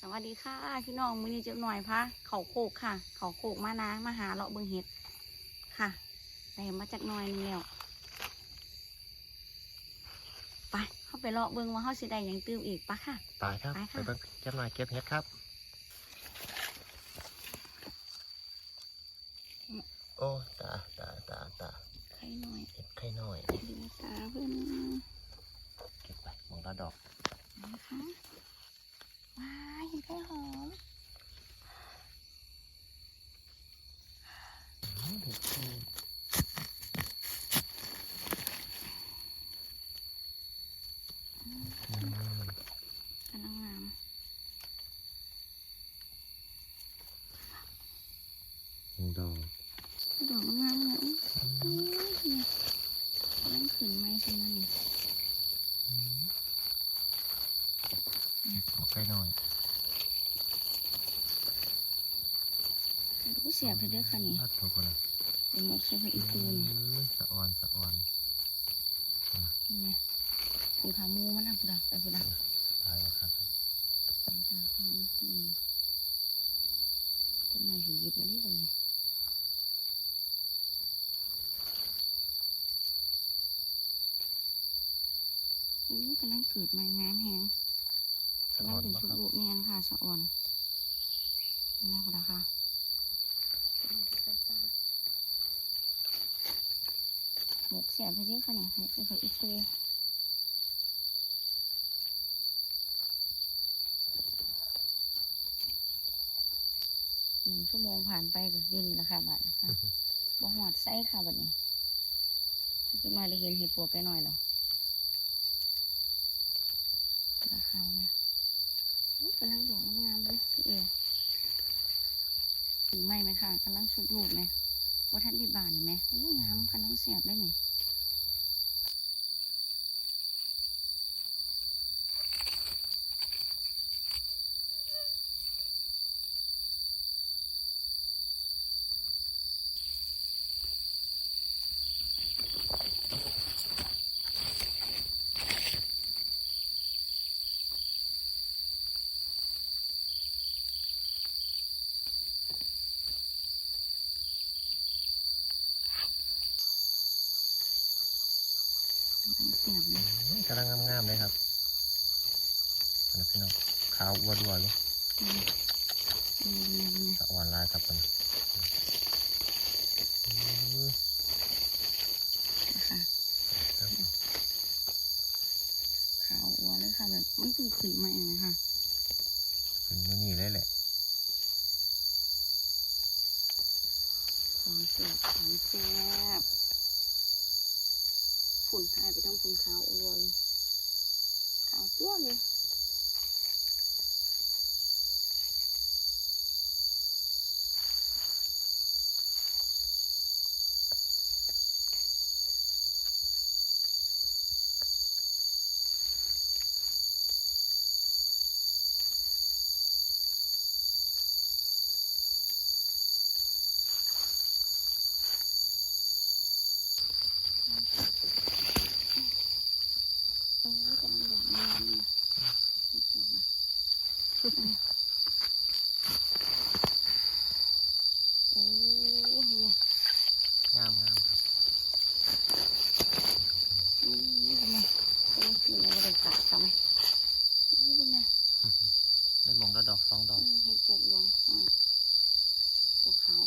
สวัสดีค่ะพี่น้องมือนี้เจ็บหน่อยพะเขาโคกค่ะ เขาโคกมานะมาหาเลาะเบิงเห็ดค่ะได้มาจากหน่อยนึงแล้วไปเข้าไปเลาะเบิงว่าเขาสิได้หยังตื้มอีกปะค่ะไปครับไปไปค่ะเบิ่งเจ้าหน่อยเก็บเห็ดครับ โอ้ตาตาตาตาไข่หน่อยเห็ดไข่น้อยดูตาเพื่อนเก็บไปมองละดอกนะคะ ว้ายเห็นไข่หอมอืมเห็ดไข่อืมอืมกำลังงามดอกดอกงามเลยอุ้ยเนี่ยกำลังขึ้นไหมใช่ไหมนี่ เห็ดไข่น้อยรู้เสียบเธอเด้อค่ะนี่รัดตัวคนน่ะเป็นมกใช่ไหมอีตูนอืมสะออนสะออนนี่ไงปูขามูมันอะปูดาไปปูดาตายแล้วครับไปค่ะทางที่จะมาหิหยิบมาดิกันเนี่ยอู้กำลังเกิดใหม่งามแฮง สะกำอลังอนเป็นปะชุดครับลูกเนียนค่ะสะอ่อนนี่นะปูดาค่ะหมกเสียบไปเรื่อยค่ะเนี่ยหมกใส่อีกตัวหนึ่งชั่วโมงผ่านไปก็อยืนนี่แหละค่ะบัดนี้ค่ะบ่หอดไส้ค่ะบัดนี้ ถ้าขึ้นมาได้เห็นเห็ดปวกไปหน่อยหรอราคาไงอุ๊ยกำลังดอกงามๆเลยพี่เอ ถึงไหมไหมค่ะกำลังสุดลูกไหมว่าท่านได้บานเห็นไหมโอ้งามกำลังเสียบเลยนี่ เสียบเลยอืมกำลังงามๆเลยครับอันนี้พี่น้องขาวอ้วนๆเลยอืมอืมเนี่ยเนี่ยสะออนหลายครับคนอืมนะคะครับขาวอัวเลยค่ะแบบมันเพิ่งขึ้นมาเองนะคะขึ้นมานี่เลยแหละของเสียบของแซ่บ ฝุ่นหายไปทั้งฝุ่นขาวอัวเลยขาวตัวเลย โอ้ยกำลังดอกงามเนี่ยเห็นปวกนะโอ้ยเนี่ย งามงามครับ อืมนี่เป็นไงโอ้ยมีอะไรมาเป็นกาดทำไหมโอ้ยเบิ่งเนี่ย ไดอกสองดอกเห็ดปวกรวงอ่าปวกขาว